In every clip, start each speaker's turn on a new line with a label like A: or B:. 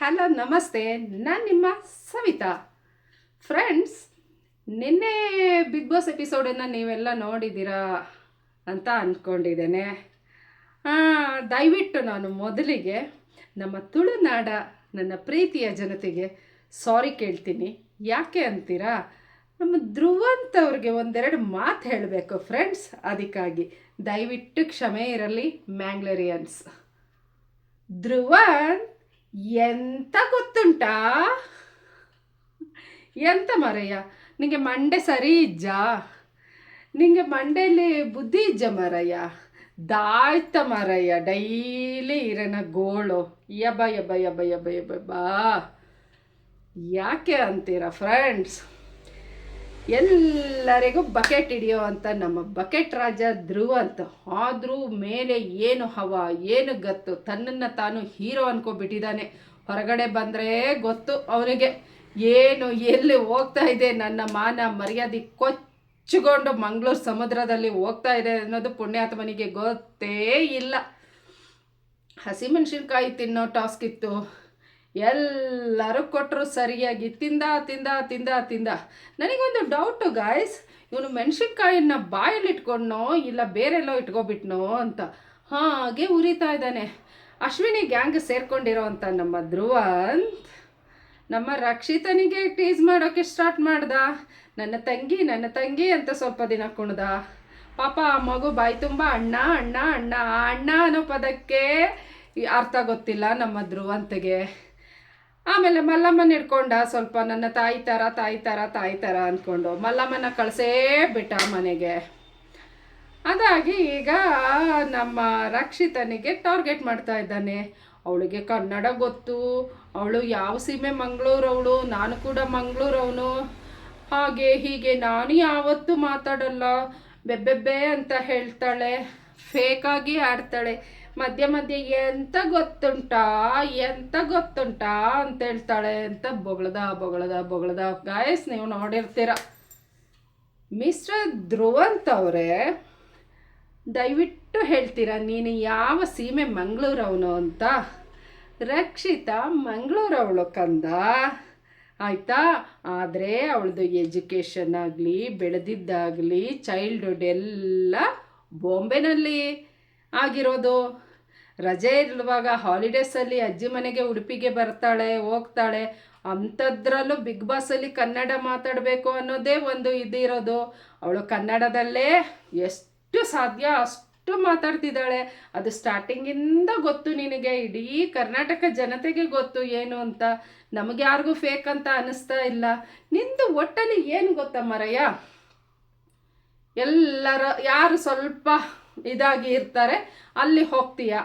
A: Hello, ನಮಸ್ತೆ. ನಾನು ನಿಮ್ಮ ಸವಿತಾ. ಫ್ರೆಂಡ್ಸ್ ನಿನ್ನೆ ಬಿಗ್ ಬಾಸ್ ಎಪಿಸೋಡನ್ನು ನೀವೆಲ್ಲ ನೋಡಿದ್ದೀರಾ ಅಂತ ಅಂದ್ಕೊಂಡಿದ್ದೇನೆ ದಯವಿಟ್ಟು ನಾನು ಮೊದಲಿಗೆ ನಮ್ಮ ತುಳುನಾಡ, ನನ್ನ ಪ್ರೀತಿಯ ಜನತೆಗೆ ಸಾರಿ ಕೇಳ್ತೀನಿ. ಯಾಕೆ ಅಂತೀರಾ? ನಮ್ಮ ಧ್ರುವಂತ ಅವ್ರಿಗೆ ಒಂದೆರಡು ಮಾತು ಹೇಳಬೇಕು ಫ್ರೆಂಡ್ಸ್ ಅದಕ್ಕಾಗಿ ದಯವಿಟ್ಟು ಕ್ಷಮೆ ಇರಲಿ ಮ್ಯಾಂಗ್ಲರಿಯನ್ಸ್ ಧ್ರುವನ್ ಎಂತ ಗೊತ್ತುಂಟಾ? ಎಂತ ಮರಯ್ಯ? ನಿಂಗೆ ಮಂಡೆ ಸರಿ ಇಜ್ಜಾ? ನಿಂಗೆ ಮಂಡೆಯಲ್ಲಿ ಬುದ್ಧಿ ಇಜ್ಜ ಮರಯ್ಯ? ದಾಯ್ತ ಮರಯ್ಯ, ಡೈಲಿ ಇರನ ಗೋಳು. ಯಬ ಯಬ ಯಬ ಯಬ ಯಬ ಬಾ ಯಾಕೆ ಅಂತೀರಾ ಫ್ರೆಂಡ್ಸ್ ಎಲ್ಲರಿಗೂ ಬಕೆಟ್ ಹಿಡಿಯೋ ಅಂತ ನಮ್ಮ ಬಕೆಟ್ ರಾಜ ಧ್ರುವ ಅಂತ. ಆದರೂ ಮೇಲೆ ಏನು ಹವ, ಏನು ಗತ್ತು, ತನ್ನನ್ನು ತಾನು ಹೀರೋ ಅನ್ಕೊಬಿಟ್ಟಿದ್ದಾನೆ. ಹೊರಗಡೆ ಬಂದರೆ ಗೊತ್ತು ಅವನಿಗೆ. ಏನು, ಎಲ್ಲಿ ಹೋಗ್ತಾ ಇದೆ ನನ್ನ ಮಾನ ಮರ್ಯಾದೆ ಕೊಚ್ಚಿಕೊಂಡು ಮಂಗಳೂರು ಸಮುದ್ರದಲ್ಲಿ ಹೋಗ್ತಾ ಇದೆ ಅನ್ನೋದು ಪುಣ್ಯಾತ್ಮನಿಗೆ ಗೊತ್ತೇ ಇಲ್ಲ. ಹಸಿಮೆಣಸಿನ್ಕಾಯಿ ತಿನ್ನೋ ಟಾಸ್ಕ್ ಇತ್ತು. ಎಲ್ಲರೂ ಕೊಟ್ಟರು ಸರಿಯಾಗಿ. ತಿಂದ ತಿಂದ ತಿಂದ ತಿಂದ. ನನಗೊಂದು ಡೌಟು ಗಾಯ್ಸ್ ಇವನು ಮೆಣಸಿನ್ಕಾಯಿನ ಬಾಯಲ್ಲಿ ಇಟ್ಕೊಂಡ್ನೋ ಇಲ್ಲ ಬೇರೆಲ್ಲೋ ಇಟ್ಕೊಬಿಟ್ನೋ ಅಂತ. ಹಾಗೆ ಉರಿತಾ ಇದ್ದಾನೆ. ಅಶ್ವಿನಿ ಗ್ಯಾಂಗ್ ಸೇರ್ಕೊಂಡಿರೋ ಅಂತ ನಮ್ಮ ಧ್ರುವಂತ್ ನಮ್ಮ ರಕ್ಷಿತನಿಗೆ ಟೀಸ್ ಮಾಡೋಕ್ಕೆ ಸ್ಟಾರ್ಟ್ ಮಾಡ್ದ. ನನ್ನ ತಂಗಿ ನನ್ನ ತಂಗಿ ಅಂತ ಸ್ವಲ್ಪ ದಿನ ಕುಣ್ದ. ಪಾಪ ಆ ಮಗು ಬಾಯಿ ತುಂಬ ಅಣ್ಣ ಅಣ್ಣ ಅಣ್ಣ ಅಣ್ಣ ಅನ್ನೋ ಪದಕ್ಕೆ ಅರ್ಥ ಗೊತ್ತಿಲ್ಲ ನಮ್ಮ ಧ್ರುವಂತಗೆ. ಆಮೇಲೆ ಮಲ್ಲಮ್ಮನ ಹಿಡ್ಕೊಂಡ ಸ್ವಲ್ಪ ನನ್ನ ತಾಯಿ ಥರ ತಾಯಿ ಥರ ತಾಯಿ ಥರ ಅಂದ್ಕೊಂಡು ಮಲ್ಲಮ್ಮನ ಕಳಿಸೇ ಬಿಟ್ಟ ಮನೆಗೆ. ಅದಾಗಿ ಈಗ ನಮ್ಮ ರಕ್ಷಿತನಿಗೆ ಟಾರ್ಗೆಟ್ ಮಾಡ್ತಾ ಇದ್ದಾನೆ. ಅವಳಿಗೆ ಕನ್ನಡ ಗೊತ್ತು, ಅವಳು ಯಾವ ಸೀಮೆ ಅವಳು, ನಾನು ಕೂಡ ಮಂಗಳೂರು ಅವನು. ಹಾಗೆ ಹೀಗೆ ನಾನು ಯಾವತ್ತೂ ಮಾತಾಡಲ್ಲ, ಬೆಬ್ಬೆಬ್ಬೆ ಅಂತ ಹೇಳ್ತಾಳೆ ಫೇಕಾಗಿ ಆಡ್ತಾಳೆ. ಮಧ್ಯ ಮಧ್ಯೆ ಎಂತ ಗೊತ್ತುಂಟಾ ಎಂತ ಗೊತ್ತುಂಟಾ ಅಂತ ಹೇಳ್ತಾಳೆ ಅಂತ ಬೊಗಳದ ಬೊಗಳದ ಬೊಗಳದ. ಗಾಯಸ್ ನೀವು ನೋಡಿರ್ತೀರ. ಮಿಸ್ಟರ್ ಧ್ರುವಂತ ಅವರೇ, ದಯವಿಟ್ಟು ಹೇಳ್ತೀರಾ, ನೀನು ಯಾವ ಸೀಮೆ ಮಂಗಳೂರವನು ಅಂತ? ರಕ್ಷಿತಾ ಮಂಗಳೂರವಳು ಕಂದ. ಆಯಿತಾ? ಆದರೆ ಅವಳದು ಎಜುಕೇಷನ್ ಆಗಲಿ, ಬೆಳೆದಿದ್ದಾಗಲಿ ಚೈಲ್ಡ್ಹುಡ್ ಎಲ್ಲ ಬಾಂಬೆನಲ್ಲಿ ಆಗಿರೋದು. ರಜೆ ಇರುವಾಗ ಹಾಲಿಡೇಸಲ್ಲಿ ಅಜ್ಜಿ ಮನೆಗೆ ಉಡುಪಿಗೆ ಬರ್ತಾಳೆ, ಹೋಗ್ತಾಳೆ. ಅಂಥದ್ರಲ್ಲೂ ಬಿಗ್ ಬಾಸಲ್ಲಿ ಕನ್ನಡ ಮಾತಾಡಬೇಕು ಅನ್ನೋದೇ ಒಂದು ಇದಿರೋದು. ಅವಳು ಕನ್ನಡದಲ್ಲೇ ಎಷ್ಟು ಸಾಧ್ಯ ಅಷ್ಟು ಮಾತಾಡ್ತಿದ್ದಾಳೆ. ಅದು ಸ್ಟಾರ್ಟಿಂಗಿಂದ ಗೊತ್ತು ನಿನಗೆ, ಇಡೀ ಕರ್ನಾಟಕ ಜನತೆಗೆ ಗೊತ್ತು ಏನು ಅಂತ. ನಮಗೆ ಯಾರಿಗೂ ಫೇಕ್ ಅಂತ ಅನಿಸ್ತಾ ಇಲ್ಲ. ನಿಂದು ಒಟ್ಟಲ್ಲಿ ಏನು ಗೊತ್ತಾ ಮರಯ್ಯ? ಎಲ್ಲರ, ಯಾರು ಸ್ವಲ್ಪ ಇದಾಗಿ ಇರ್ತಾರೆ, ಅಲ್ಲಿ ಹೋಗ್ತೀಯ?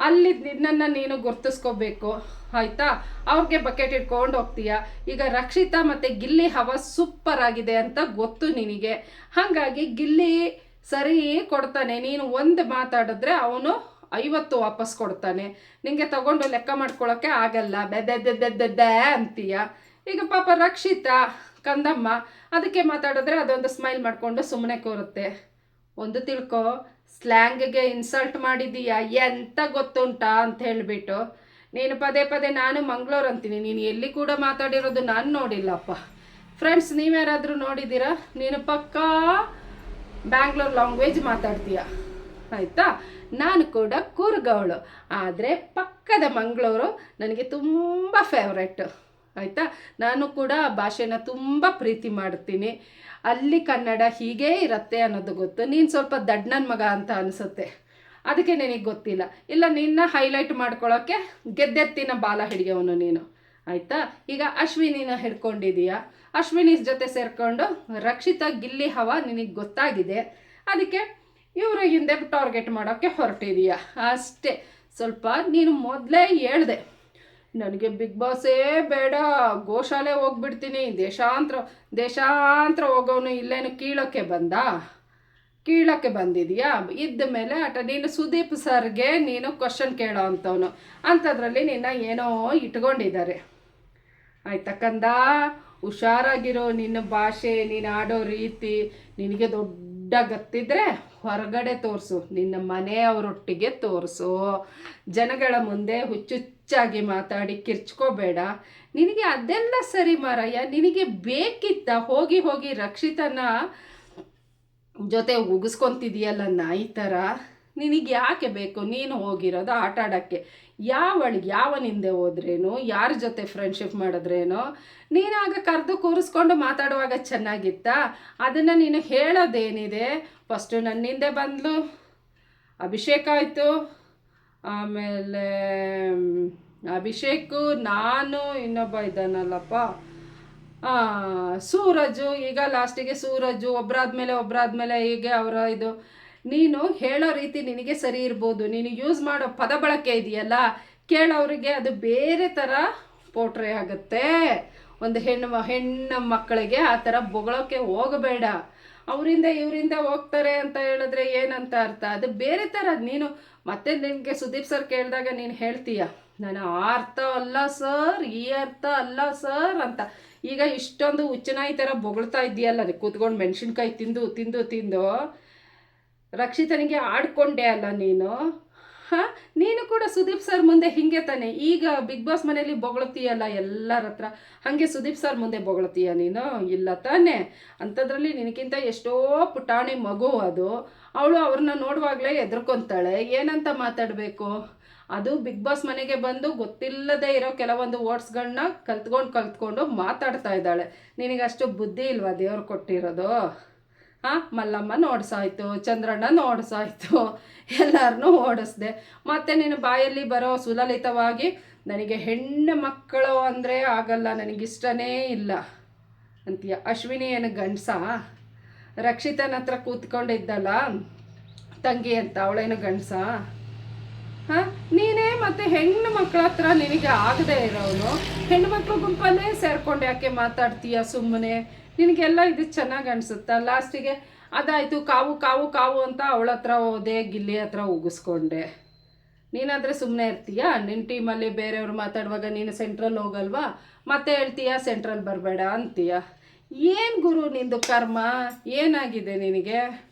A: ಅಲ್ಲಿ ನಿನ್ನನ್ನು ನೀನು ಗುರ್ತಿಸ್ಕೋಬೇಕು. ಆಯಿತಾ? ಅವ್ರಿಗೆ ಬಕೆಟ್ ಇಟ್ಕೊಂಡು ಹೋಗ್ತೀಯ? ಈಗ ರಕ್ಷಿತಾ ಮತ್ತು ಗಿಲ್ಲಿ ಹವ ಸೂಪರ್ ಆಗಿದೆ ಅಂತ ಗೊತ್ತು ನಿನಗೆ. ಹಾಗಾಗಿ ಗಿಲ್ಲಿ ಸರಿ ಕೊಡ್ತಾನೆ. ನೀನು ಒಂದು ಮಾತಾಡಿದ್ರೆ ಅವನು ಐವತ್ತು ವಾಪಸ್ ಕೊಡ್ತಾನೆ. ನಿಂಗೆ ತಗೊಂಡು ಲೆಕ್ಕ ಮಾಡ್ಕೊಳ್ಳೋಕ್ಕೆ ಆಗಲ್ಲ. ಬೆದ್ದೆದ್ದೆದ್ದೆದ್ದೆ ಅಂತೀಯ. ಈಗ ಪಾಪ ರಕ್ಷಿತಾ, ಕಂದಮ್ಮ, ಅದಕ್ಕೆ ಮಾತಾಡಿದ್ರೆ ಅದೊಂದು ಸ್ಮೈಲ್ ಮಾಡಿಕೊಂಡು ಸುಮ್ಮನೆ ಕೂರುತ್ತೆ. ಒಂದು ತಿಳ್ಕೊ. ಸ್ಲ್ಯಾಂಗ್ಗೆ ಇನ್ಸಲ್ಟ್ ಮಾಡಿದ್ದೀಯಾ? ಎಂತ ಗೊತ್ತುಂಟಾ ಅಂತ ಹೇಳಿಬಿಟ್ಟು, ನೀನು ಪದೇ ಪದೇ ನಾನು ಮಂಗಳೂರು ಅಂತೀನಿ, ನೀನು ಎಲ್ಲಿ ಕೂಡ ಮಾತಾಡಿರೋದು ನಾನು ನೋಡಿಲ್ಲಪ್ಪ. ಫ್ರೆಂಡ್ಸ್ ನೀವ್ಯಾರಾದರೂ ನೋಡಿದ್ದೀರಾ? ನೀನು ಪಕ್ಕಾ ಬ್ಯಾಂಗ್ಳೂರ್ ಲ್ಯಾಂಗ್ವೇಜ್ ಮಾತಾಡ್ತೀಯ? ಆಯಿತಾ? ನಾನು ಕೂಡ ಕೂರ್ಗವಳು, ಆದರೆ ಪಕ್ಕದ ಮಂಗಳೂರು ನನಗೆ ತುಂಬ ಫೇವ್ರೆಟ್ ಆಯಿತಾ? ನಾನು ಕೂಡ ಆ ಭಾಷೆನ ತುಂಬ ಪ್ರೀತಿ ಮಾಡ್ತೀನಿ. ಅಲ್ಲಿ ಕನ್ನಡ ಹೀಗೇ ಇರತ್ತೆ ಅನ್ನೋದು ಗೊತ್ತು. ನೀನು ಸ್ವಲ್ಪ ದಡ್ಡನ ಮಗ ಅಂತ ಅನಿಸುತ್ತೆ. ಅದಕ್ಕೆ ನಿನಗೆ ಗೊತ್ತಿಲ್ಲ. ಇಲ್ಲ, ನಿನ್ನ ಹೈಲೈಟ್ ಮಾಡ್ಕೊಳ್ಳೋಕ್ಕೆ ಗೆದ್ದೆತ್ತಿನ ಬಾಲ ಹಿಡಿಯೋನು ನೀನು. ಆಯಿತಾ? ಈಗ ಅಶ್ವಿನಿನ ಹಿಡ್ಕೊಂಡಿದೀಯ? ಅಶ್ವಿನಿ ಜೊತೆ ಸೇರಿಕೊಂಡು ರಕ್ಷಿತ ಗಿಲ್ಲಿ ಹವ ನಿನಗೆ ಗೊತ್ತಾಗಿದೆ. ಅದಕ್ಕೆ ಇವರು ಹಿಂದೆ ಟಾರ್ಗೆಟ್ ಮಾಡೋಕ್ಕೆ ಹೊರಟಿದೀಯಾ? ಅಷ್ಟೇ. ಸ್ವಲ್ಪ ನೀನು ಮೊದಲೇ ಹೇಳ್ದೆ. ನನಗೆ ಬಿಗ್ ಬಾಸೇ ಬೇಡ. ಗೋಶಾಲೆ ಹೋಗ್ಬಿಡ್ತೀನಿ. ದೇಶಾಂತರ ದೇಶಾಂತರ ಹೋಗೋನು ಇಲ್ಲೇನು ಕೀಳೋಕ್ಕೆ ಬಂದ? ಕೀಳೋಕ್ಕೆ ಬಂದಿದೆಯಾ? ಇದ್ದ ಮೇಲೆ ಆಟ, ನೀನು ಸುದೀಪ್ ಸರ್ಗೆ ನೀನು ಕ್ವಶನ್ ಕೇಳೋ ಅಂಥವನು ಅಂಥದ್ರಲ್ಲಿ ನಿನ್ನ ಏನೋ ಇಟ್ಕೊಂಡಿದ್ದಾರೆ. ಆಯ್ತಾ ಕಂದ? ಹುಷಾರಾಗಿರೋ ನಿನ್ನ ಭಾಷೆ, ನೀನು ಆಡೋ ರೀತಿ, ನಿನಗೆ ದೊಡ್ಡ ಗತ್ತಿದ್ರೆ ಹೊರಗಡೆ ತೋರಿಸು, ನಿನ್ನ ಮನೆಯವರೊಟ್ಟಿಗೆ ತೋರಿಸು. ಜನಗಳ ಮುಂದೆ ಹುಚ್ಚುಚ್ಚಾಗಿ ಮಾತಾಡಿ ಕಿರ್ಚ್ಕೋಬೇಡ. ನಿನಗೆ ಅದೆಲ್ಲ ಸರಿ ಮಾರಯ್ಯ, ನಿನಗೆ ಬೇಕಿತ್ತ ಹೋಗಿ ಹೋಗಿ ರಕ್ಷಿತನ ಜೊತೆ ಉಗಿಸ್ಕೊಂತಿದೀಯಲ್ಲ ನಾಯಿ ಥರ ನಿನಗೆ ಯಾಕೆ ಬೇಕು? ನೀನು ಹೋಗಿರೋದು ಆಟ ಆಡೋಕ್ಕೆ. ಯಾವಳಿಗೆ ಯಾವನ ಹಿಂದೆ ಹೋದ್ರೇನು? ಯಾರ ಜೊತೆ ಫ್ರೆಂಡ್ಶಿಪ್ ಮಾಡಿದ್ರೇನೋ? ನೀನಾಗ ಕರೆದು ಕೂರಿಸ್ಕೊಂಡು ಮಾತಾಡುವಾಗ ಚೆನ್ನಾಗಿತ್ತಾ? ಅದನ್ನು ನೀನು ಹೇಳೋದೇನಿದೆ? ಫಸ್ಟು ನನ್ನ ಹಿಂದೆ ಬಂದಲು. ಅಭಿಷೇಕ್ ಆಯಿತು. ಆಮೇಲೆ ಅಭಿಷೇಕು, ನಾನು, ಇನ್ನೊಬ್ಬ ಇದ್ದಾನಲ್ಲಪ್ಪ. ಸೂರಜು, ಈಗ ಲಾಸ್ಟಿಗೆ ಸೂರಜು ಒಬ್ಬರಾದ್ಮೇಲೆ ಒಬ್ಬರಾದ್ಮೇಲೆ ಹೀಗೆ ಅವರ ಇದು ನೀನು ಹೇಳೋ ರೀತಿ ನಿನಗೆ ಸರಿ ಇರ್ಬೋದು. ನೀನು ಯೂಸ್ ಮಾಡೋ ಪದ ಬಳಕೆ ಇದೆಯಲ್ಲ, ಕೇಳೋರಿಗೆ ಅದು ಬೇರೆ ಥರ ಪೋಟ್ರೆ ಆಗುತ್ತೆ. ಒಂದು ಹೆಣ್ಣು ಹೆಣ್ಣು ಮಕ್ಕಳಿಗೆ ಆ ಥರ ಬೊಗಳೋಕ್ಕೆ ಹೋಗಬೇಡ. ಅವರಿಂದ ಇವರಿಂದ ಹೋಗ್ತಾರೆ ಅಂತ ಹೇಳಿದ್ರೆ ಏನಂತ ಅರ್ಥ? ಅದು ಬೇರೆ ಥರ ನೀನು, ಮತ್ತೆ ನಿನಗೆ ಸುದೀಪ್ ಸರ್ ಕೇಳಿದಾಗ ನೀನು ಹೇಳ್ತೀಯ ನಾನು ಆ ಅರ್ಥ ಅಲ್ಲ ಸರ್ ಈ ಅರ್ಥ ಅಲ್ಲ ಸರ್ ಅಂತ. ಈಗ ಇಷ್ಟೊಂದು ಹುಚ್ಚನಾಯಿ ಥರ ಬೊಗಳ್ತಾ ಇದೆಯಲ್ಲ ಕೂತ್ಕೊಂಡು ಮೆಣಸಿನ್ಕಾಯಿ ತಿಂದು ತಿಂದು ತಿಂದು ರಕ್ಷಿತನಿಗೆ ಆಡ್ಕೊಂಡೆ ಅಲ್ಲ ನೀನು? ಹಾಂ? ನೀನು ಕೂಡ ಸುದೀಪ್ ಸರ್ ಮುಂದೆ ಹಿಂಗೆ ತಾನೆ. ಈಗ ಬಿಗ್ ಬಾಸ್ ಮನೇಲಿ ಬೊಗಳ್ತೀಯಲ್ಲ ಎಲ್ಲರ ಹತ್ರ. ಹಾಗೆ ಸುದೀಪ್ ಸರ್ ಮುಂದೆ ಬೊಗಳ್ತೀಯ ನೀನು? ಇಲ್ಲ ತಾನೆ. ಅಂಥದ್ರಲ್ಲಿ ನಿನಗಿಂತ ಎಷ್ಟೋ ಪುಟಾಣಿ ಮಗು ಅದು. ಅವಳು ಅವ್ರನ್ನ ನೋಡುವಾಗಲೇ ಎದ್ರಕೊಂತಾಳೆ ಏನಂತ ಮಾತಾಡಬೇಕು? ಅದು ಬಿಗ್ ಬಾಸ್ ಮನೆಗೆ ಬಂದು ಗೊತ್ತಿಲ್ಲದೆ ಇರೋ ಕೆಲವೊಂದು ವರ್ಡ್ಸ್ಗಳನ್ನ ಕಲ್ತ್ಕೊಂಡು ಕಲ್ತ್ಕೊಂಡು ಮಾತಾಡ್ತಾ ಇದ್ದಾಳೆ. ನಿನಗಷ್ಟು ಬುದ್ಧಿ ಇಲ್ವಾ ದೇವ್ರು ಕೊಟ್ಟಿರೋದು? ಹಾಂ? ಮಲ್ಲಮ್ಮ ನೋಡ್ಸಾಯ್ತು, ಚಂದ್ರಣ್ಣ ನೋಡ್ಸಾಯ್ತು ಎಲ್ಲರನ್ನೂ ಓಡಿಸ್ದೆ. ಮತ್ತು ನೀನು ಬಾಯಲ್ಲಿ ಬರೋ ಸುಲಲಿತವಾಗಿ ನನಗೆ ಹೆಣ್ಣು ಮಕ್ಕಳು ಅಂದರೆ ಆಗಲ್ಲ, ನನಗಿಷ್ಟನೇ ಇಲ್ಲ ಅಂತೀಯ. ಅಶ್ವಿನಿ ಏನು ಗಂಡಸ? ರಕ್ಷಿತನ ಹತ್ರ ಕೂತ್ಕೊಂಡಿದ್ದಲ್ಲ, ತಂಗಿ ಅಂತ ಅವಳೇನು ಗಂಡಸ? ಹಾಂ? ನೀನೇ ಮತ್ತೆ ಹೆಣ್ಣು ಮಕ್ಕಳ ಹತ್ರ ನಿನಗೆ ಆಗದೆ ಇರೋನು? ಹೆಣ್ಣು ಮಕ್ಕಳು ಗುಂಪಲ್ಲೇ ಸೇರ್ಕೊಂಡು ಯಾಕೆ ಮಾತಾಡ್ತೀಯ ಸುಮ್ಮನೆ ನಿನಗೆಲ್ಲ ಇದು ಚೆನ್ನಾಗಿ ಅನಿಸುತ್ತಾ? ಲಾಸ್ಟಿಗೆ ಅದಾಯಿತು, ಕಾವು ಕಾವು ಕಾವು ಅಂತ ಅವಳ ಹತ್ರ ಹೋದೆ, ಗಿಲ್ಲಿ ಹತ್ರ ಉಗಿಸ್ಕೊಂಡೆ. ನೀನಾದರೆ ಸುಮ್ಮನೆ ಇರ್ತೀಯಾ? ನಿನ್ನ ಟೀಮಲ್ಲಿ ಬೇರೆಯವ್ರು ಮಾತಾಡುವಾಗ ನೀನು ಸೆಂಟ್ರಲ್ ಹೋಗಲ್ವಾ? ಮತ್ತೆ ಹೇಳ್ತೀಯ, ಸೆಂಟ್ರಲ್ ಬರಬೇಡ ಅಂತೀಯ? ಏನು ಗುರು ನಿಂದು ಕರ್ಮ? ಏನಾಗಿದೆ ನಿನಗೆ?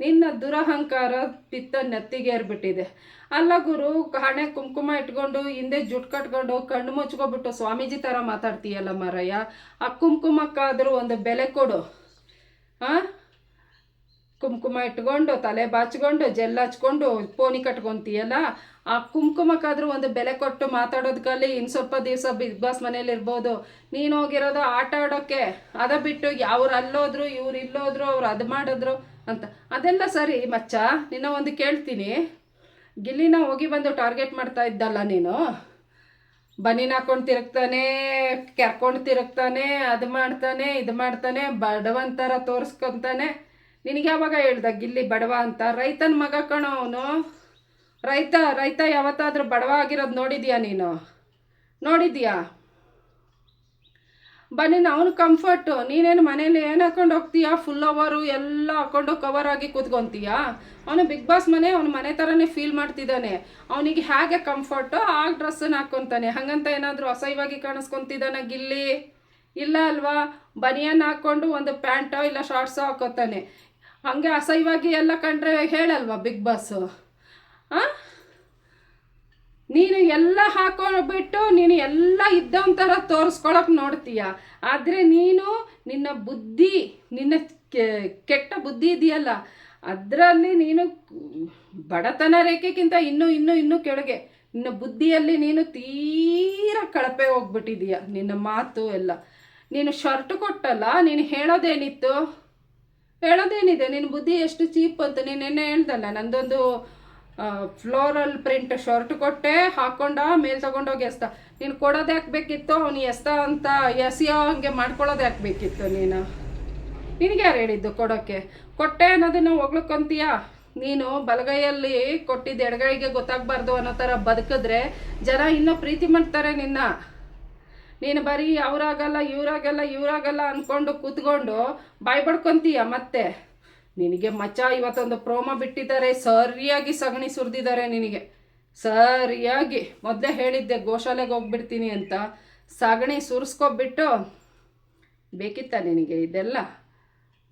A: ನಿನ್ನ ದುರಹಂಕಾರ ಪಿತ್ತ ನೆತ್ತಿಗೇರ್ಬಿಟ್ಟಿದೆ ಅಲ್ಲ ಗುರು, ಹಣೆ ಕುಂಕುಮ ಇಟ್ಕೊಂಡು ಹಿಂದೆ ಜುಟ್ ಕಟ್ಕೊಂಡು ಕಣ್ಣು ಮುಚ್ಕೊಬಿಟ್ಟು ಸ್ವಾಮೀಜಿ ಥರ ಮಾತಾಡ್ತೀಯಲ್ಲ ಮಾರಯ್ಯ. ಆ ಕುಂಕುಮಕ್ಕಾದರೂ ಒಂದು ಬೆಲೆ ಕೊಡು. ಹಾಂ ಕುಂಕುಮ ಇಟ್ಕೊಂಡು, ತಲೆ ಬಾಚ್ಕೊಂಡು, ಜೆಲ್ ಹಚ್ಕೊಂಡು ಪೋನಿ ಕಟ್ಕೊಂತೀಯಲ್ಲ? ಆ ಕುಂಕುಮಕ್ಕಾದ್ರೂ ಒಂದು ಬೆಲೆ ಕೊಟ್ಟು ಮಾತಾಡೋದ್ಕಲ್ಲಿ ಇನ್ನು ಸ್ವಲ್ಪ ದಿವಸ ಬಿಗ್ ಬಾಸ್ ಮನೇಲಿ ಇರ್ಬೋದು ನೀನು ಹೋಗಿರೋದು ಆಟ ಆಡೋಕ್ಕೆ ಅದ ಬಿಟ್ಟು ಅವ್ರು ಅಲ್ಲೋದ್ರು, ಇವ್ರು ಇಲ್ಲೋದ್ರು, ಅವ್ರು ಅದು ಮಾಡಿದ್ರು. ಅಂತ. ಅದೆಲ್ಲ ಸರಿ, ಮಚ್ಚ, ನಿನ್ನ ಒಂದು ಕೇಳ್ತೀನಿ. ಗಿಲ್ಲಿನ ಹೋಗಿ ಬಂದು ಟಾರ್ಗೆಟ್ ಮಾಡ್ತಾ ಇದ್ದಲ್ಲ ನೀನು? ಬನೀನ್ ಹಾಕೊಂಡು ತಿರುಗ್ತಾನೆ, ಕೆರ್ಕೊಂಡು ತಿರುಗ್ತಾನೆ, ಅದು ಮಾಡ್ತಾನೆ, ಇದು ಮಾಡ್ತಾನೆ, ಬಡವಂತರ ತೋರಿಸ್ಕೊತಾನೆ. ನಿನಗೆ ಯಾವಾಗ ಹೇಳ್ದ ಗಿಲ್ಲಿ ಬಡವ ಅಂತ? ರೈತನ ಮಗ ಕಣೋ ಅವನು. ರೈತ ರೈತ ಯಾವತ್ತಾದರೂ ಬಡವ ಆಗಿರೋದು ನೋಡಿದ್ಯಾ ನೀನು? ನೋಡಿದ್ಯಾ? ಬನ್ನಿ ಅವನು ಕಂಫರ್ಟು ನೀನೇನು ಮನೇಲಿ ಏನು ಹಾಕೊಂಡು ಹೋಗ್ತೀಯಾ? ಫುಲ್ ಅವರು ಎಲ್ಲ ಹಾಕೊಂಡು ಕವರ್ ಆಗಿ ಕೂತ್ಕೊಂತೀಯಾ? ಅವನು ಬಿಗ್ ಬಾಸ್ ಮನೆ, ಅವನ ಮನೆ ಥರನೇ ಫೀಲ್ ಮಾಡ್ತಿದ್ದಾನೆ. ಅವನಿಗೆ ಹೇಗೆ ಕಂಫರ್ಟು ಆ ಡ್ರೆಸ್ಸನ್ನು ಹಾಕ್ಕೊತಾನೆ ಹಾಗಂತ ಏನಾದರೂ ಅಸಹ್ಯವಾಗಿ ಕಾಣಿಸ್ಕೊತಿದ್ದಾನೆ ಗಿಲ್ಲಿ? ಇಲ್ಲ ಅಲ್ವಾ? ಬನಿಯನ್ ಹಾಕ್ಕೊಂಡು ಒಂದು ಪ್ಯಾಂಟೋ ಇಲ್ಲ ಶಾರ್ಟ್ಸೋ ಹಾಕೋತಾನೆ. ಹಾಗೆ ಅಸಹ್ಯವಾಗಿ ಎಲ್ಲ ಕಂಡ್ರೆ ಹೇಳಲ್ವಾ ಬಿಗ್ ಬಾಸು ಹಾಂ ನೀನು ಎಲ್ಲ ಹಾಕೊಂಡ್ಬಿಟ್ಟು ನೀನು ಎಲ್ಲ ಇದ್ದವನ ಥರ ನೋಡ್ತೀಯ. ಆದರೆ ನೀನು ನಿನ್ನ ಬುದ್ಧಿ, ನಿನ್ನ ಕೆಟ್ಟ ಬುದ್ಧಿ ಇದೆಯಲ್ಲ, ಅದರಲ್ಲಿ ನೀನು ಬಡತನ ರೇಖೆಗಿಂತ ಇನ್ನೂ ಇನ್ನೂ ಇನ್ನೂ ಕೆಳಗೆ ನಿನ್ನ ಬುದ್ಧಿಯಲ್ಲಿ ನೀನು ತೀರಾ ಕಳಪೆ ಹೋಗ್ಬಿಟ್ಟಿದೀಯ ನಿನ್ನ ಮಾತು ಎಲ್ಲ. ನೀನು ಶರ್ಟ್ ಕೊಟ್ಟಲ್ಲ, ನೀನು ಹೇಳೋದೇನಿತ್ತು? ಹೇಳೋದೇನಿದೆ? ನಿನ್ನ ಬುದ್ಧಿ ಎಷ್ಟು ಚೀಪ್ ಅಂತ ನೀನು ನೆನ್ನೆ ಹೇಳ್ದಲ್ಲ, ನಂದೊಂದು ಫ್ಲೋರಲ್ ಪ್ರಿಂಟ್ ಶರ್ಟ್ ಕೊಟ್ಟೆ, ಹಾಕೊಂಡ, ಮೇಲೆ ತಗೊಂಡೋಗಿ ಎಸ್ತ. ನೀನು ಕೊಡೋದು ಯಾಕೆ ಬೇಕಿತ್ತು? ಅವ್ನು ಎಸ್ತ ಅಂತ ಎಸಿಯೋ ಹಂಗೆ ಮಾಡ್ಕೊಳ್ಳೋದು ಯಾಕೆ ಬೇಕಿತ್ತು ನೀನು? ನಿನಗೆ ಯಾರು ಹೇಳಿದ್ದು ಕೊಡೋಕ್ಕೆ ಕೊಟ್ಟೆ ಅನ್ನೋದನ್ನು ಹೊಗ್ಲಕ್ಕಂತೀಯ ನೀನು ಬಲಗೈಯಲ್ಲಿ ಕೊಟ್ಟಿದ್ದು ಎಡಗೈಗೆ ಗೊತ್ತಾಗಬಾರ್ದು ಅನ್ನೋ ಥರ ಬದುಕಿದ್ರೆ ಜನ ಇನ್ನೂ ಪ್ರೀತಿ ಮಾಡ್ತಾರೆ ನಿನ್ನ. ನೀನು ಬರೀ ಅವರಾಗಲ್ಲ, ಇವರಾಗಲ್ಲ ಇವರಾಗಲ್ಲ ಅಂದ್ಕೊಂಡು ಕೂತ್ಕೊಂಡು ಬಾಯ್ ಬಡ್ಕೊಂತೀಯ ಮತ್ತೆ? ನಿನಗೆ ಮಚ್ಚ ಇವತ್ತೊಂದು ಪ್ರೋಮೋ ಬಿಟ್ಟಿದ್ದಾರೆ. ಸರಿಯಾಗಿ ಸಗಣಿ ಸುರಿದಿದ್ದಾರೆ ನಿನಗೆ. ಸರಿಯಾಗಿ. ಮೊದಲೇ ಹೇಳಿದ್ದೆ, ಗೋಶಾಲೆಗೆ ಹೋಗ್ಬಿಡ್ತೀನಿ ಅಂತ. ಸಗಣಿ ಸುರಿಸ್ಕೊಬಿಟ್ಟು ಬೇಕಿತ್ತ ನಿನಗೆ ಇದೆಲ್ಲ?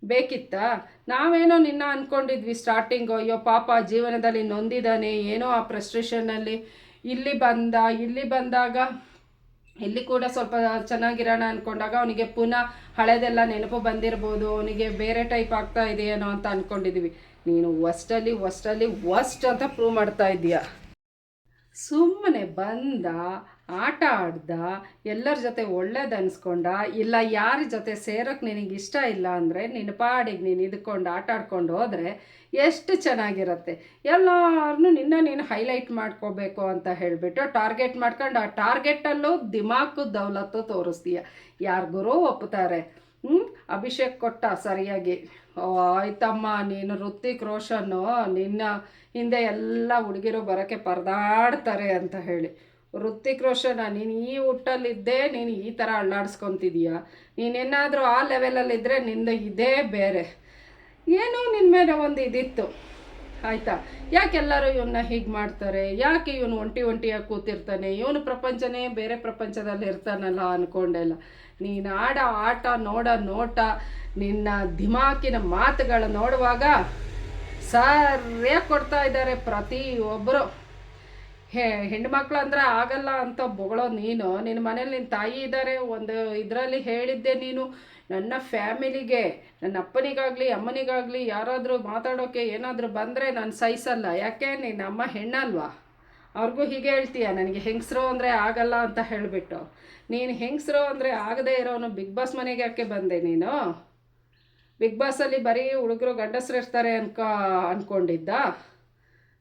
A: ಬೇಕಿತ್ತಾ? ನಾವೇನೋ ನಿನ್ನ ಅಂದ್ಕೊಂಡಿದ್ವಿ ಸ್ಟಾರ್ಟಿಂಗು ಅಯ್ಯೋ ಪಾಪ, ಜೀವನದಲ್ಲಿ ನೊಂದಿದ್ದಾನೆ. ಏನೋ ಆ ಫ್ರಸ್ಟ್ರೇಷನ್ನಲ್ಲಿ ಇಲ್ಲಿ ಬಂದ, ಇಲ್ಲಿ ಬಂದಾಗ ಇಲ್ಲಿ ಕೂಡ ಸ್ವಲ್ಪ ಚೆನ್ನಾಗಿರೋಣ ಅಂದ್ಕೊಂಡಾಗ ಅವನಿಗೆ ಪುನಃ ಹಳೆದೆಲ್ಲ ನೆನಪು ಬಂದಿರ್ಬೋದು, ಅವನಿಗೆ ಬೇರೆ ಟೈಪ್ ಆಗ್ತಾ ಇದೆಯೇನೋ ಅಂತ ಅಂದ್ಕೊಂಡಿದ್ದೀವಿ ನೀನು ವಸ್ಟಲ್ಲಿ ವಸ್ಟಲ್ಲಿ ವಸ್ಟ್ ಅಂತ ಪ್ರೂವ್ ಮಾಡ್ತಾ ಇದೀಯ. ಸುಮ್ಮನೆ ಬಂದ ಆಟ ಆಡ್ದ, ಎಲ್ಲರ ಜೊತೆ ಒಳ್ಳೇದನ್ಸ್ಕೊಂಡ ಇಲ್ಲ ಯಾರ ಜೊತೆ ಸೇರೋಕ್ಕೆ ನಿನಗೆ ಇಷ್ಟ ಇಲ್ಲ ಅಂದರೆ ನಿನ್ನ ಪಾಡಿಗೆ ನೀನು ಇದ್ಕೊಂಡು ಆಟ ಆಡ್ಕೊಂಡು ಹೋದರೆ ಎಷ್ಟು ಚೆನ್ನಾಗಿರುತ್ತೆ. ಎಲ್ಲರನ್ನೂ ನಿನ್ನ ನೀನು ಹೈಲೈಟ್ ಮಾಡ್ಕೋಬೇಕು ಅಂತ ಹೇಳಿಬಿಟ್ಟು ಟಾರ್ಗೆಟ್ ಮಾಡ್ಕೊಂಡು ಆ ಟಾರ್ಗೆಟಲ್ಲೂ ದಿಮಾಕು ದೌಲತ್ತು ತೋರಿಸ್ತೀಯ. ಯಾರಿಗೂ ಒಪ್ಪುತ್ತಾರೆ ಹ್ಞೂ ಅಭಿಷೇಕ್ ಕೊಟ್ಟ ಸರಿಯಾಗಿ. ಆಯ್ತಮ್ಮ, ನೀನು ಋತಿಕ್ ರೋಷನ್ನು ನಿನ್ನ ಹಿಂದೆ ಎಲ್ಲ ಹುಡುಗಿರು ಬರೋಕ್ಕೆ ಪರದಾಡ್ತಾರೆ ಅಂತ ಹೇಳಿ. ಋತಿಕ್ ರೋಷನ, ನೀನು ಈ ಹುಟ್ಟಲ್ಲಿದ್ದೇ ನೀನು ಈ ಥರ ಅಳ್ಳಾಡ್ಸ್ಕೊತಿದೀಯ. ನೀನೇನಾದರೂ ಆ ಲೆವೆಲಲ್ಲಿದ್ದರೆ ನಿಂದ ಇದೇ ಬೇರೆ. ಏನೋ ನಿನ್ನ ಮೇಲೆ ಒಂದು ಇದಿತ್ತು. ಆಯಿತಾ? ಯಾಕೆ ಎಲ್ಲರೂ ಇವನ್ನ ಹೀಗೆ ಮಾಡ್ತಾರೆ? ಯಾಕೆ ಇವನು ಒಂಟಿ ಒಂಟಿಯಾಗಿ ಕೂತಿರ್ತಾನೆ? ಇವನು ಪ್ರಪಂಚನೇ ಬೇರೆ ಪ್ರಪಂಚದಲ್ಲಿ ಇರ್ತಾನಲ್ಲ ಅಂದ್ಕೊಂಡೆಲ್ಲ ನೀನು ಆಡೋ ಆಟ, ನೋಡೋ ನೋಟ, ನಿನ್ನ ದಿಮಾಕಿನ ಮಾತುಗಳು ನೋಡುವಾಗ ಸರಿಯಾಗಿ ಕೊಡ್ತಾ ಇದ್ದಾರೆ ಪ್ರತಿಯೊಬ್ಬರು ಹೇ, ಹೆಣ್ಮಕ್ಳು ಅಂದ್ರೆ ಆಗಲ್ಲ ಅಂತ ಬೊಗಳೋ ನೀನು. ನಿನ್ನ ಮನೇಲಿ ನಿನ್ನ ತಾಯಿ ಇದ್ದಾರೆ ಒಂದು ಇದರಲ್ಲಿ ಹೇಳಿದ್ದೆ ನೀನು. ನನ್ನ ಫ್ಯಾಮಿಲಿಗೆ, ನನ್ನ ಅಪ್ಪನಿಗಾಗಲಿ, ಅಮ್ಮನಿಗಾಗಲಿ ಯಾರಾದರೂ ಮಾತಾಡೋಕ್ಕೆ ಏನಾದರೂ ಬಂದರೆ ನಾನು ಸಹಿಸಲ್ಲ. ಯಾಕೆ? ನಿನ್ನ ಅಮ್ಮ ಹೆಣ್ಣಲ್ವಾ? ಅವ್ರಿಗೂ ಹೀಗೆ ಹೇಳ್ತೀಯ, ನನಗೆ ಹೆಂಗಸರು ಅಂದರೆ ಆಗಲ್ಲ ಅಂತ ಹೇಳಿಬಿಟ್ಟು. ನೀನು ಹೆಂಗಸರು ಅಂದರೆ ಆಗದೇ ಇರೋನು ಬಿಗ್ ಬಾಸ್ ಮನೆಗೆ ಯಾಕೆ ಬಂದೆ ನೀನು? ಬಿಗ್ ಬಾಸಲ್ಲಿ ಬರೀ ಹುಡುಗರು ಗಂಡಸರು ಇರ್ತಾರೆ ಅನ್ಕೋ ಅಂದ್ಕೊಂಡಿದ್ದ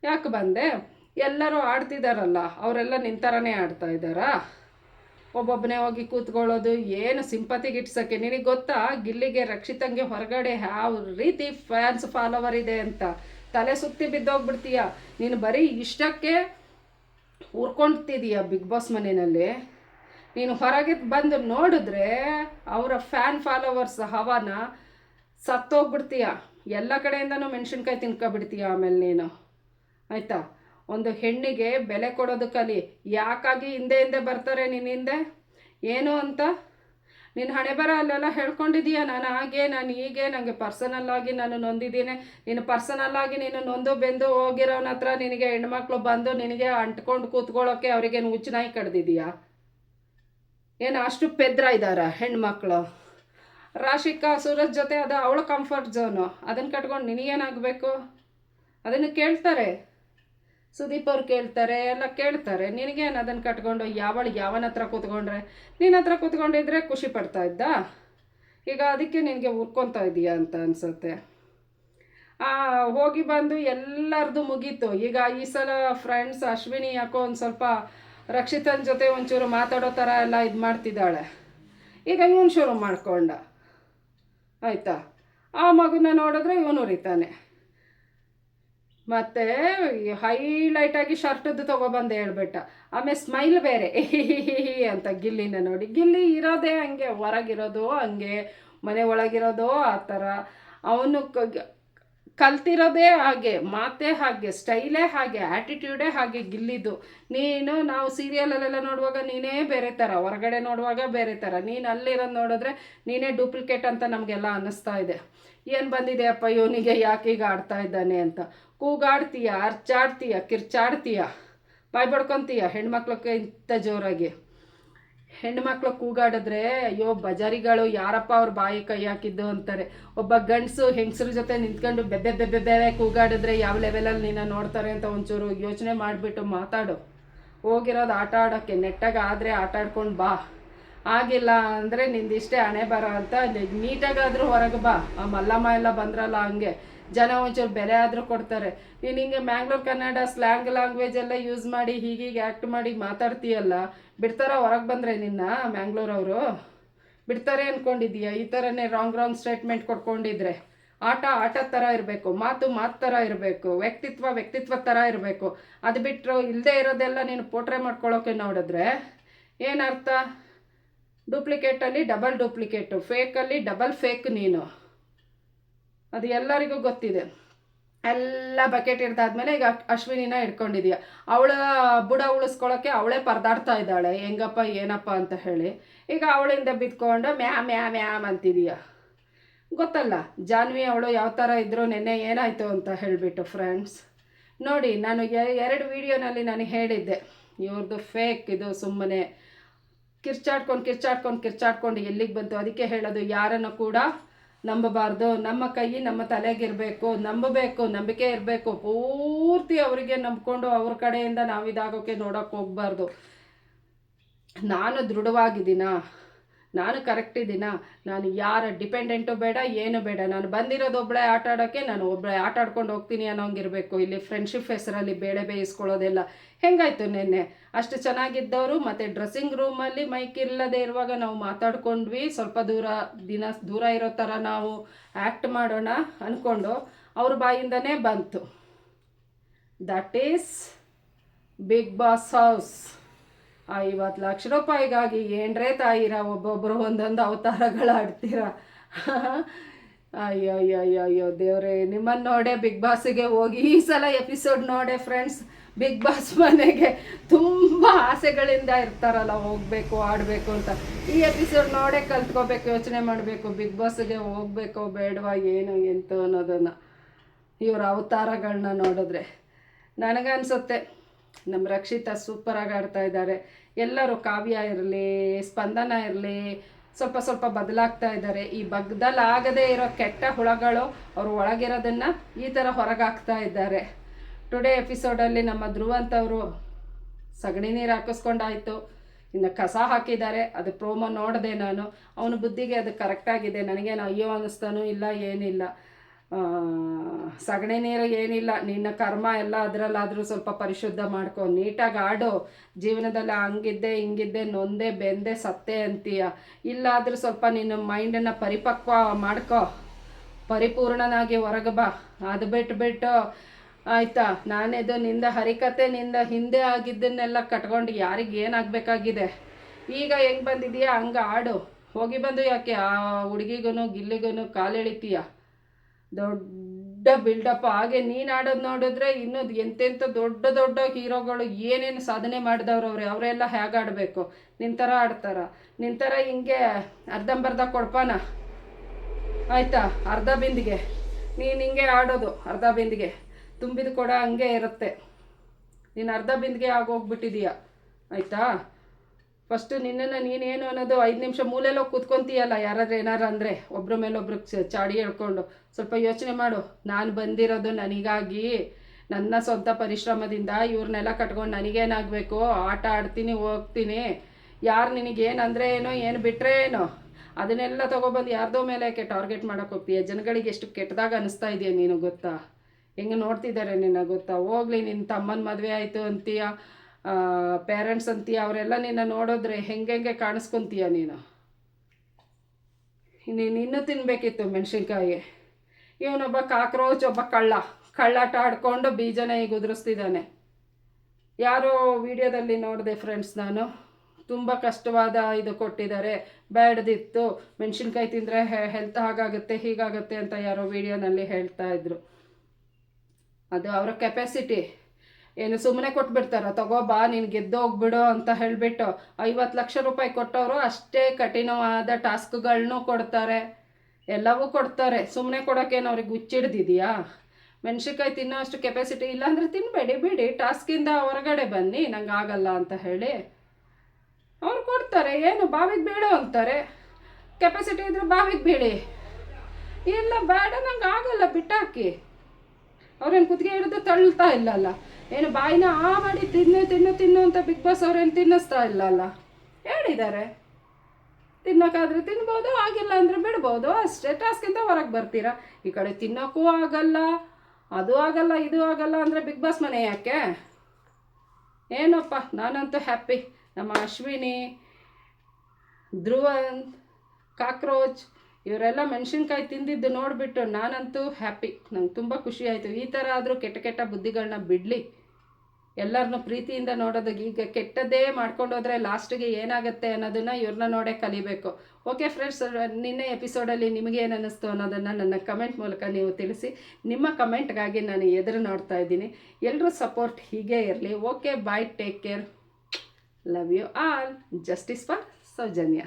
A: ಯಾಕೆ ಬಂದೆ? ಎಲ್ಲರೂ ಆಡ್ತಿದ್ದಾರಲ್ಲ ಅವರೆಲ್ಲ ನಿಂತರನೇ ಆಡ್ತಾ ಇದ್ದಾರಾ? ಒಬ್ಬೊಬ್ಬನೇ ಹೋಗಿ ಕೂತ್ಕೊಳ್ಳೋದು, ಏನು ಸಿಂಪತಿಗೆ ಇಟ್ಸೋಕ್ಕೆ ನಿನಗೆ ಗೊತ್ತಾ, ಗಿಲ್ಲಿಗೆ ರಕ್ಷಿತಂಗೆ ಹೊರಗಡೆ ಯಾವ ರೀತಿ ಫ್ಯಾನ್ಸ್ ಫಾಲೋವರ್ ಇದೆ ಅಂತ? ತಲೆ ಸುತ್ತಿ ಬಿದ್ದೋಗ್ಬಿಡ್ತೀಯ? ನೀನು ಬರೀ ಇಷ್ಟಕ್ಕೆ ಉರ್ಕೊಳ್ತಿದೀಯ ಬಿಗ್ ಬಾಸ್ ಮನೆಯಲ್ಲಿ? ನೀನು ಹೊರಗೆ ಬಂದು ನೋಡಿದ್ರೆ ಅವರ ಫ್ಯಾನ್ ಫಾಲೋವರ್ಸ್ ಹವಾನ ಸತ್ತೋಗ್ಬಿಡ್ತೀಯ? ಎಲ್ಲ ಕಡೆಯಿಂದನೂ ಮೆಣಸಿನ್ಕಾಯಿ ತಿನ್ಕೊಬಿಡ್ತೀಯ ಆಮೇಲೆ ನೀನು? ಆಯಿತಾ? ಒಂದು ಹೆಣ್ಣಿಗೆ ಬೆಲೆ ಕೊಡೋದು ಕಲಿ ಯಾಕಾಗಿ ಹಿಂದೆ ಹಿಂದೆ ಬರ್ತಾರೆ ನಿನ್ನ ಹಿಂದೆ? ಏನು ಅಂತ? ನಿನ್ನ ಹಣೆ ಬರ ಅಲ್ಲೆಲ್ಲ ಹೇಳ್ಕೊಂಡಿದೀಯ? ನಾನು ಹಾಗೆ, ನಾನು ಹೀಗೆ ನನಗೆ ಪರ್ಸನಲ್ ಆಗಿ ನಾನು ನೊಂದಿದ್ದೀನಿ. ನೀನು ಪರ್ಸನಲ್ ಆಗಿ ನೀನು ನೊಂದು ಬೆಂದು ಹೋಗಿರೋನ ಹತ್ರ ನಿನಗೆ ಹೆಣ್ಮಕ್ಳು ಬಂದು ನಿನಗೆ ಅಂಟ್ಕೊಂಡು ಕೂತ್ಕೊಳ್ಳೋಕೆ ಅವ್ರಿಗೇನು ಹುಚ್ಚನಾಯಿ ಕಡ್ದಿದೀಯಾ? ಏನು ಅಷ್ಟು ಪೆದ್ರ ಇದ್ದಾರ ಹೆಣ್ಮಕ್ಳು? ರಾಶಿಕಾ ಸೂರಜ್ ಜೊತೆ ಅದು, ಅವಳು ಕಂಫರ್ಟ್ ಝೋನು ಅದನ್ನು ಕಟ್ಕೊಂಡು ನಿನಗೇನಾಗಬೇಕು ಅದನ್ನು ಕೇಳ್ತಾರೆ. ಸುದೀಪ್ ಅವ್ರು ಕೇಳ್ತಾರೆ, ಎಲ್ಲ ಕೇಳ್ತಾರೆ. ನಿನಗೇನು ಅದನ್ನು ಕಟ್ಕೊಂಡು ಯಾವಳು ಯಾವನ ಹತ್ರ ಕೂತ್ಕೊಂಡ್ರೆ? ನಿನ್ನ ಹತ್ರ ಕೂತ್ಕೊಂಡಿದ್ರೆ ಖುಷಿ ಪಡ್ತಾ ಇದ್ದ? ಈಗ ಅದಕ್ಕೆ ನಿನಗೆ ಉರ್ಕೊತಾ ಇದೀಯಾ ಅಂತ ಅನ್ಸುತ್ತೆ. ಹೋಗಿ ಬಂದು ಎಲ್ಲರದು ಮುಗೀತು. ಈಗ ಈ ಸಲ ಫ್ರೆಂಡ್ಸ್ ಅಶ್ವಿನಿ, ಯಾಕೋ ಒಂದು ಸ್ವಲ್ಪ ರಕ್ಷಿತನ ಜೊತೆ ಒಂಚೂರು ಮಾತಾಡೋ ಥರ ಎಲ್ಲ ಇದು ಮಾಡ್ತಿದ್ದಾಳೆ. ಈಗ ಇವನು ಶುರು ಮಾಡ್ಕೊಂಡ. ಆಯಿತಾ? ಆ ಮಗುನ ನೋಡಿದ್ರೆ ಇವನು ಉರಿತಾನೆ. ಮತ್ತೆ ಹೈಲೈಟಾಗಿ ಶರ್ಟದ್ದು ತೊಗೊಬಂದು ಹೇಳ್ಬಿಟ್ಟ. ಆಮೇಲೆ ಸ್ಮೈಲ್ ಬೇರೆ. ಅಂತ ಗಿಲ್ಲಿನ ನೋಡಿ. ಗಿಲ್ಲಿ ಇರೋದೇ ಹಂಗೆ, ಹೊರಗಿರೋದು ಹಂಗೆ, ಮನೆ ಒಳಗಿರೋದು ಆ ಥರ. ಅವನು ಕಲ್ತಿರೋದೇ ಹಾಗೆ, ಮಾತೇ ಹಾಗೆ ಸ್ಟೈಲೇ ಹಾಗೆ ಆ್ಯಟಿಟ್ಯೂಡೇ ಹಾಗೆ ಗಿಲ್ಲಿದ್ದು ನೀನು ನಾವು ಸೀರಿಯಲಲ್ಲೆಲ್ಲ ನೋಡುವಾಗ ನೀನೇ ಬೇರೆ ಥರ, ಹೊರಗಡೆ ನೋಡುವಾಗ ಬೇರೆ ಥರ. ನೀನು ಅಲ್ಲಿರೋದು ನೋಡಿದ್ರೆ ನೀನೇ ಡೂಪ್ಲಿಕೇಟ್ ಅಂತ ನಮಗೆಲ್ಲ ಅನ್ನಿಸ್ತಾ ಇದೆ. ಏನು ಬಂದಿದೆ ಅಪ್ಪ, ಇವನಿಗೆ ಯಾಕೆ ಈಗ ಆಡ್ತಾ ಇದ್ದಾನೆ ಅಂತ. ಕೂಗಾಡ್ತೀಯ, ಅರ್ಚಾಡ್ತೀಯ, ಕಿರ್ಚಾಡ್ತೀಯ ಬಾಯ್ ಬಡ್ಕೊತೀಯ ಹೆಣ್ಮಕ್ಳಕ್ಕೆ ಇಂಥ ಜೋರಾಗಿ? ಹೆಣ್ಮಕ್ಳು ಕೂಗಾಡಿದ್ರೆ, ಅಯ್ಯೋ, ಬಜಾರಿಗಳು ಯಾರಪ್ಪ ಅವ್ರ ಬಾಯಿ ಕೈ ಹಾಕಿದ್ದು ಅಂತಾರೆ. ಒಬ್ಬ ಗಂಡಸು ಹೆಂಗಸ್ರ ಜೊತೆ ನಿಂತ್ಕೊಂಡು ಬೆಬ್ಬೆ ಬೆಬ್ಬೆ ಬೆವೆ ಕೂಗಾಡಿದ್ರೆ ಯಾವ ಲೆವೆಲಲ್ಲಿ ನಿನ್ನ ನೋಡ್ತಾರೆ ಅಂತ ಒಂಚೂರು ಯೋಚನೆ ಮಾಡಿಬಿಟ್ಟು ಮಾತಾಡು. ಹೋಗಿರೋದು ಆಟ ಆಡೋಕ್ಕೆ, ನೆಟ್ಟಾಗ ಆದರೆ ಆಟ ಆಡ್ಕೊಂಡು ಬಾ. ಆಗಿಲ್ಲ ಅಂದರೆ ನಿಂದಿಷ್ಟೇ ಹಣೆ ಬರ ಅಂತ ನೀಟಾಗಾದರೂ ಹೊರಗೆ ಬಾ. ಆ ಮಲ್ಲಮ್ಮ ಎಲ್ಲ ಬಂದ್ರಲ್ಲ ಹಂಗೆ. ಜನ ಒಂಚೂರು ಬೆಲೆ ಆದರೂ ಕೊಡ್ತಾರೆ. ನೀನು ಹಿಂಗೆ ಮ್ಯಾಂಗ್ಳೂರ್ ಕನ್ನಡ ಸ್ಲ್ಯಾಂಗ್ ಲ್ಯಾಂಗ್ವೇಜ್ ಎಲ್ಲ ಯೂಸ್ ಮಾಡಿ ಹೀಗೀಗೆ ಆ್ಯಕ್ಟ್ ಮಾಡಿ ಮಾತಾಡ್ತೀಯಲ್ಲ? ಬಿಡ್ತಾರ ಹೊರಗೆ ಬಂದರೆ ನಿನ್ನ ಮ್ಯಾಂಗ್ಳೂರವರು ಬಿಡ್ತಾರೆ ಅಂದ್ಕೊಂಡಿದ್ದೀಯ ಈ ಥರನೇ ರಾಂಗ್ ರಾಂಗ್ ಸ್ಟೇಟ್ಮೆಂಟ್ ಕೊಟ್ಕೊಂಡಿದ್ರೆ. ಆಟ ಆಟದ ಥರ ಇರಬೇಕು, ಮಾತು ಮಾತು ಥರ ಇರಬೇಕು, ವ್ಯಕ್ತಿತ್ವ ವ್ಯಕ್ತಿತ್ವ ಥರ ಇರಬೇಕು. ಅದು ಬಿಟ್ಟರು ಇಲ್ಲದೆ ಇರೋದೆಲ್ಲ ನೀನು ಪೋಟ್ರೆ ಮಾಡ್ಕೊಳ್ಳೋಕೆ ನೋಡಿದ್ರೆ ಏನರ್ಥ ಡೂಪ್ಲಿಕೇಟಲ್ಲಿ ಡಬಲ್ ಡೂಪ್ಲಿಕೇಟು ಫೇಕಲ್ಲಿ ಡಬಲ್ ಫೇಕ್ ನೀನು. ಅದು ಎಲ್ಲರಿಗೂ ಗೊತ್ತಿದೆ. ಎಲ್ಲ ಬಕೆಟ್ ಹಿಡ್ದಾದ್ಮೇಲೆ ಈಗ ಅಶ್ವಿನಿನ ಇಟ್ಕೊಂಡಿದೀಯ ಅವಳ ಬುಡ ಉಳಿಸ್ಕೊಳ್ಳೋಕ್ಕೆ ಅವಳೇ ಪರದಾಡ್ತಾ ಇದ್ದಾಳೆ. ಹೆಂಗಪ್ಪ, ಏನಪ್ಪ ಅಂತ ಹೇಳಿ. ಈಗ ಅವಳಿಂದ ಬಿದ್ಕೊಂಡು ಮ್ಯಾಮ್ ಮ್ಯಾ ಮ್ಯಾಮ್ ಅಂತಿದೀಯ. ಗೊತ್ತಲ್ಲ, ಜಾನ್ವಿ ಅವಳು ಯಾವ ಥರ ಇದ್ರು ನೆನ್ನೆ ಏನಾಯಿತು ಅಂತ ಹೇಳಿಬಿಟ್ಟು ಫ್ರೆಂಡ್ಸ್ ನೋಡಿ, ನಾನು ಎರಡು ವೀಡಿಯೋನಲ್ಲಿ ನಾನು ಹೇಳಿದ್ದೆ. ಇವ್ರದ್ದು ಫೇಕ್ ಇದು ಸುಮ್ಮನೆ ಕಿರ್ಚಾಡ್ಕೊಂಡು ಕಿರ್ಚಾಡ್ಕೊಂಡು ಕಿರ್ಚಾಡ್ಕೊಂಡು ಎಲ್ಲಿಗೆ ಬಂತು? ಅದಕ್ಕೆ ಹೇಳೋದು, ಯಾರನ್ನು ಕೂಡ ನಂಬಬಾರ್ದು. ನಮ್ಮ ಕೈ ನಮ್ಮ ತಲೆಗಿರಬೇಕು, ನಂಬಬೇಕು, ನಂಬಿಕೆ ಇರಬೇಕು. ಪೂರ್ತಿ ಅವರಿಗೆ ನಂಬಿಕೊಂಡು ಅವ್ರ ಕಡೆಯಿಂದ ನಾವು ಇದಾಗೋಕ್ಕೆ ನೋಡೋಕೆ ಹೋಗ್ಬಾರ್ದು. ನಾನು ದೃಢವಾಗಿದ್ದೀನ? ನಾನು ಕರೆಕ್ಟ್ ಇದ್ದೀನ ನಾನು ಯಾರ ಡಿಪೆಂಡೆಂಟು ಬೇಡ, ಏನು ಬೇಡ. ನಾನು ಬಂದಿರೋದು ಒಬ್ಬಳೇ ಆಟ ಆಡೋಕ್ಕೆ ನಾನು ಒಬ್ಬಳೇ ಆಟ ಆಡ್ಕೊಂಡು ಹೋಗ್ತೀನಿ ಅನ್ನೋಂಗಿರಬೇಕು ಇಲ್ಲಿ ಫ್ರೆಂಡ್ಶಿಪ್ ಹೆಸರಲ್ಲಿ ಬೇಳೆ ಬೇಯಿಸ್ಕೊಳ್ಳೋದೆಲ್ಲ. ಹೆಂಗಾಯ್ತು ನಿನ್ನೆ? ಅಷ್ಟು ಚೆನ್ನಾಗಿದ್ದವರು ಮತ್ತು ಡ್ರೆಸ್ಸಿಂಗ್ ರೂಮಲ್ಲಿ ಮೈಕ್ ಇಲ್ಲದೆ ಇರುವಾಗ ನಾವು ಮಾತಾಡ್ಕೊಂಡ್ವಿ. ಸ್ವಲ್ಪ ದೂರ, ದಿನ ದೂರ ಇರೋ ಥರ ನಾವು ಆ್ಯಕ್ಟ್ ಮಾಡೋಣ ಅಂದ್ಕೊಂಡು ಅವ್ರ ಬಾಯಿಂದನೇ ಬಂತು. That is Bigg Boss house ಐವತ್ತು ಲಕ್ಷ ರೂಪಾಯಿಗಾಗಿ ಏನ್ರೇ ತಾಯಿರ ಒಬ್ಬೊಬ್ಬರು ಒಂದೊಂದು ಅವತಾರಗಳು ಆಡ್ತೀರ ಅಯ್ಯೋ ಅಯ್ಯೋ ಅಯ್ಯೋ ಅಯ್ಯೋ, ದೇವ್ರೆ ನಿಮ್ಮನ್ನು ನೋಡೆ ಬಿಗ್ ಬಾಸ್ಗೆ ಹೋಗಿ ಈ ಸಲ ಎಪಿಸೋಡ್ ನೋಡೆ ಫ್ರೆಂಡ್ಸ್. ಬಿಗ್ ಬಾಸ್ ಮನೆಗೆ ತುಂಬ ಆಸೆಗಳಿಂದ ಇರ್ತಾರಲ್ಲ, ಹೋಗಬೇಕು, ಆಡಬೇಕು ಅಂತ. ಈ ಎಪಿಸೋಡ್ ನೋಡೇ ಕಲ್ತ್ಕೋಬೇಕು, ಯೋಚನೆ ಮಾಡಬೇಕು, ಬಿಗ್ ಬಾಸ್ಗೆ ಹೋಗ್ಬೇಕು ಬೇಡವಾ ಏನು ಎಂತ ಅನ್ನೋದನ್ನು. ಇವ್ರ ಅವತಾರಗಳನ್ನ ನೋಡಿದ್ರೆ ನನಗನ್ಸುತ್ತೆ. ನಮ್ಮ ರಕ್ಷಿತಾ ಸೂಪರಾಗಿ ಆಡ್ತಾ ಇದ್ದಾರೆ ಎಲ್ಲರೂ ಕಾವ್ಯ ಇರಲಿ, ಸ್ಪಂದನ ಇರಲಿ, ಸ್ವಲ್ಪ ಸ್ವಲ್ಪ ಬದಲಾಗ್ತಾ ಇದ್ದಾರೆ ಈ ಬಗ್ದಲ್ಲಾಗದೇ ಇರೋ ಕೆಟ್ಟ ಹುಳಗಳು ಅವರು ಒಳಗಿರೋದನ್ನು ಈ ಥರ ಹೊರಗಾಕ್ತಾ ಇದ್ದಾರೆ ಟುಡೇ ಎಪಿಸೋಡಲ್ಲಿ ನಮ್ಮ ಧ್ರುವಂತವರು ಸಗಣಿ ನೀರು ಹಾಕಿಸ್ಕೊಂಡಾಯಿತು. ಇನ್ನು ಕಸ ಹಾಕಿದ್ದಾರೆ. ಅದು ಪ್ರೋಮೋ ನೋಡಿದೆ ನಾನು. ಅವನ ಬುದ್ಧಿಗೆ ಅದು ಕರೆಕ್ಟಾಗಿದೆ ನನಗೇನು ಅಯ್ಯೋ ಅನ್ನಿಸ್ತಾನೂ ಇಲ್ಲ, ಏನಿಲ್ಲ. ಸಗಣಿ ನೀರು ಏನಿಲ್ಲ, ನಿನ್ನ ಕರ್ಮ ಎಲ್ಲ ಅದರಲ್ಲಾದರೂ ಸ್ವಲ್ಪ ಪರಿಶುದ್ಧ ಮಾಡ್ಕೊ, ನೀಟಾಗಿ ಆಡು. ಜೀವನದಲ್ಲಿ ಹಂಗಿದ್ದೆ, ಹಿಂಗಿದ್ದೆ, ನೊಂದೆ, ಬೆಂದೆ, ಸತ್ತೆ ಅಂತೀಯ. ಇಲ್ಲಾದರೂ ಸ್ವಲ್ಪ ನಿನ್ನ ಮೈಂಡನ್ನು ಪರಿಪಕ್ವ ಮಾಡ್ಕೊ. ಪರಿಪೂರ್ಣನಾಗಿ ಹೊರಗೆ ಬಾ. ಅದು ಬಿಟ್ಬಿಟ್ಟು, ಆಯಿತಾ, ನಾನಿದು ನಿಂದ ಹರಿಕತೆ, ನಿಂದ ಹಿಂದೆ ಆಗಿದ್ದನ್ನೆಲ್ಲ ಕಟ್ಕೊಂಡು ಯಾರಿಗೆ ಏನಾಗಬೇಕಾಗಿದೆ? ಈಗ ಹೆಂಗೆ ಬಂದಿದೆಯಾ? ಹಂಗೆ ಆಡು. ಹೋಗಿ ಬಂದು ಯಾಕೆ ಆ ಹುಡುಗಿಗೂ ಗಿಲ್ಲಿಗೂ ಕಾಲೆಳಿತೀಯ? ದೊಡ್ಡ ಬಿಲ್ಡಪ್ ಹಾಗೆ ನೀನು ಆಡೋದು ನೋಡಿದ್ರೆ ಇನ್ನೂ ಎಂತೆಂಥ ದೊಡ್ಡ ದೊಡ್ಡ ಹೀರೋಗಳು ಏನೇನು ಸಾಧನೆ ಮಾಡಿದವ್ರು ಅವ್ರೆ, ಅವರೆಲ್ಲ ಹೇಗೆ ಆಡಬೇಕು? ನಿನ್ನ ಥರ ಆಡ್ತಾರ. ನಿನ್ನ ಥರ ಹಿಂಗೆ ಅರ್ಧಂಬರ್ಧ ಕೊಡ್ಪಾನ? ಆಯ್ತಾ? ಅರ್ಧ ಬಿಂದಿಗೆ. ನೀನು ಹಿಂಗೆ ಆಡೋದು ಅರ್ಧ ಬಿಂದಿಗೆ. ತುಂಬಿದ ಕೊಡ ಹಂಗೆ ಇರುತ್ತೆ. ನೀನು ಅರ್ಧ ಬಿಂದಿಗೆ ಆಗೋಗ್ಬಿಟ್ಟಿದೀಯ. ಆಯಿತಾ? ಫಸ್ಟು ನಿನ್ನನ್ನು ನೀನೇನು ಅನ್ನೋದು ಐದು ನಿಮಿಷ ಮೂಲೆಲ್ಲೋ ಕೂತ್ಕೊಂತೀಯಲ್ಲ, ಯಾರಾದ್ರೂ ಏನಾರು ಅಂದರೆ ಒಬ್ರ ಮೇಲೆ ಒಬ್ರು ಚಾಡಿ ಹೇಳ್ಕೊಂಡು ಸ್ವಲ್ಪ ಯೋಚನೆ ಮಾಡು. ನಾನು ಬಂದಿರೋದು ನನಗಾಗಿ, ನನ್ನ ಸ್ವಂತ ಪರಿಶ್ರಮದಿಂದ ಇವ್ರನ್ನೆಲ್ಲ ಕಟ್ಕೊಂಡು ನನಗೇನಾಗಬೇಕು? ಆಟ ಆಡ್ತೀನಿ, ಹೋಗ್ತೀನಿ. ಯಾರು ನಿನಗೇನಂದರೆ ಏನೋ, ಏನು ಬಿಟ್ಟರೆ ಏನೋ? ಅದನ್ನೆಲ್ಲ ತೊಗೊಬಂದು ಯಾರ್ದೋ ಮೇಲೆ ಟಾರ್ಗೆಟ್ ಮಾಡೋಕೆ ಹೋಗ್ತೀಯ? ಜನಗಳಿಗೆ ಎಷ್ಟು ಕೆಟ್ಟದಾಗ ಅನಿಸ್ತಾ ಇದೆಯಾ ನೀನು ಗೊತ್ತಾ? ಹೆಂಗೆ ನೋಡ್ತಿದ್ದಾರೆ ನಿನ್ನ ಗೊತ್ತಾ? ಹೋಗ್ಲಿ ನಿನ್ನ ತಮ್ಮನ ಮದುವೆ ಆಯಿತು ಅಂತೀಯ? ಪೇರೆಂಟ್ಸ್ ಅಂತೀಯ, ಅವರೆಲ್ಲ ನಿನ್ನ ನೋಡಿದ್ರೆ ಹೆಂಗೆ ಕಾಣಿಸ್ಕೊಂತೀಯ ನೀನು? ನೀನು ಇನ್ನೂ ತಿನ್ನಬೇಕಿತ್ತು ಮೆಣಸಿನ್ಕಾಯಿ. ಇವನೊಬ್ಬ ಕಾಕ್ರೋಚ್ ಒಬ್ಬ ಕಳ್ಳ. ಕಳ್ಳಾಟ ಆಡ್ಕೊಂಡು ಬೀಜನ ಈಗ ಉದುರಿಸ್ತಿದ್ದಾನೆ. ಯಾರೋ ವಿಡಿಯೋದಲ್ಲಿ ನೋಡಿದೆ ಫ್ರೆಂಡ್ಸ್ ನಾನು. ತುಂಬ ಕಷ್ಟವಾದ ಇದು ಕೊಟ್ಟಿದ್ದಾರೆ. ಬ್ಯಾಡ್ದಿತ್ತು. ಮೆಣಸಿನ್ಕಾಯಿ ತಿಂದರೆ ಹೆಲ್ತ್ ಹಾಗಾಗುತ್ತೆ, ಹೀಗಾಗುತ್ತೆ ಅಂತ ಯಾರೋ ವಿಡಿಯೋನಲ್ಲಿ ಹೇಳ್ತಾ ಇದ್ರು. ಅದು ಅವರ ಕೆಪಾಸಿಟಿ ಏನು ಸುಮ್ಮನೆ ಕೊಟ್ಬಿಡ್ತಾರ? ತಗೋ ಬಾ, ನೀನು ಗೆದ್ದೋಗ್ಬಿಡು ಅಂತ ಹೇಳಿಬಿಟ್ಟು ಐವತ್ತು ಲಕ್ಷ ರೂಪಾಯಿ ಕೊಟ್ಟವರು ಅಷ್ಟೇ ಕಠಿಣವಾದ ಟಾಸ್ಕ್ಗಳನ್ನೂ ಕೊಡ್ತಾರೆ. ಎಲ್ಲವೂ ಕೊಡ್ತಾರೆ. ಸುಮ್ಮನೆ ಕೊಡೋಕ್ಕೇನು ಅವ್ರಿಗೆ ಹುಚ್ಚಿಡ್ದಿದೆಯಾ? ಮೆಣಸಿನ್ಕಾಯಿ ತಿನ್ನೋ ಅಷ್ಟು ಕೆಪಾಸಿಟಿ ಇಲ್ಲಾಂದರೆ ತಿನ್ನಬೇಡಿ ಬಿಡಿ. ಟಾಸ್ಕಿಂದ ಹೊರಗಡೆ ಬನ್ನಿ ನಂಗೆ ಆಗಲ್ಲ ಅಂತ ಹೇಳಿ. ಅವ್ರು ಕೊಡ್ತಾರೆ. ಏನು ಬಾವಿಗೆ ಬೇಡ ಅಂತಾರೆ. ಕೆಪಾಸಿಟಿ ಇದ್ರೆ ಬಾವಿಗೆ ಬೀಳಿ. ಇಲ್ಲ, ಬೇಡ ನಂಗೆ ಆಗಲ್ಲ ಬಿಟ್ಟಾಕಿ. ಅವ್ರೇನು ಕುತ್ತಿಗೆ ಹಿಡಿದು ತಳ್ತಾ ಇಲ್ಲಲ್ಲ? ಏನು ಬಾಯಿನ ಆ ಮಾಡಿ ತಿನ್ನು ತಿನ್ನು ತಿನ್ನು ಅಂತ ಬಿಗ್ ಬಾಸ್ ಅವ್ರೇನು ತಿನ್ನಿಸ್ತಾ ಇಲ್ಲಲ್ಲ? ಹೇಳಿದ್ದಾರೆ ತಿನ್ನೋಕ್ಕಾದ್ರೆ ತಿನ್ಬೋದು, ಆಗಿಲ್ಲ ಅಂದರೆ ಬಿಡ್ಬೋದು. ಅಷ್ಟೇ ಟಾಸ್ಕಿಂದ ಹೊರಗೆ ಬರ್ತೀರಾ? ಈ ಕಡೆ ತಿನ್ನೋಕ್ಕೂ ಆಗಲ್ಲ, ಅದು ಆಗಲ್ಲ, ಇದು ಆಗಲ್ಲ ಅಂದರೆ ಬಿಗ್ ಬಾಸ್ ಮನೆ ಯಾಕೆ? ಏನಪ್ಪ, ನಾನಂತೂ ಹ್ಯಾಪಿ ನಮ್ಮ ಅಶ್ವಿನಿ, ಧ್ರುವನ್, ಕಾಕ್ರೋಚ್ ಇವರೆಲ್ಲ ಮೆಣಸಿನ್ಕಾಯಿ ತಿಂದಿದ್ದು ನೋಡಿಬಿಟ್ಟು ನಾನಂತೂ ಹ್ಯಾಪಿ ನಂಗೆ ತುಂಬ ಖುಷಿ ಆಯಿತು. ಈ ಥರ ಆದರೂ ಕೆಟ್ಟ ಕೆಟ್ಟ ಬುದ್ಧಿಗಳನ್ನ ಬಿಡಲಿ. ಎಲ್ಲರನ್ನೂ ಪ್ರೀತಿಯಿಂದ ನೋಡೋದಕ್ಕೆ ಈಗ ಕೆಟ್ಟದ್ದೇ ಮಾಡ್ಕೊಂಡು ಹೋದರೆ ಲಾಸ್ಟಿಗೆ ಏನಾಗುತ್ತೆ ಅನ್ನೋದನ್ನು ಇವ್ರನ್ನ ನೋಡೇ ಕಲಿಬೇಕು. ಓಕೆ ಫ್ರೆಂಡ್ಸ್ ನಿನ್ನೆ ಎಪಿಸೋಡಲ್ಲಿ ನಿಮಗೆ ಏನು ಅನ್ನಿಸ್ತು ಅನ್ನೋದನ್ನು ನನ್ನ ಕಮೆಂಟ್ ಮೂಲಕ ನೀವು ತಿಳಿಸಿ. ನಿಮ್ಮ ಕಮೆಂಟ್ಗಾಗಿ ನಾನು ಎದುರು ನೋಡ್ತಾ ಇದ್ದೀನಿ. ಎಲ್ಲರೂ ಸಪೋರ್ಟ್ ಹೀಗೆ ಇರಲಿ. Okay bye take care love you all justice for Soujanya.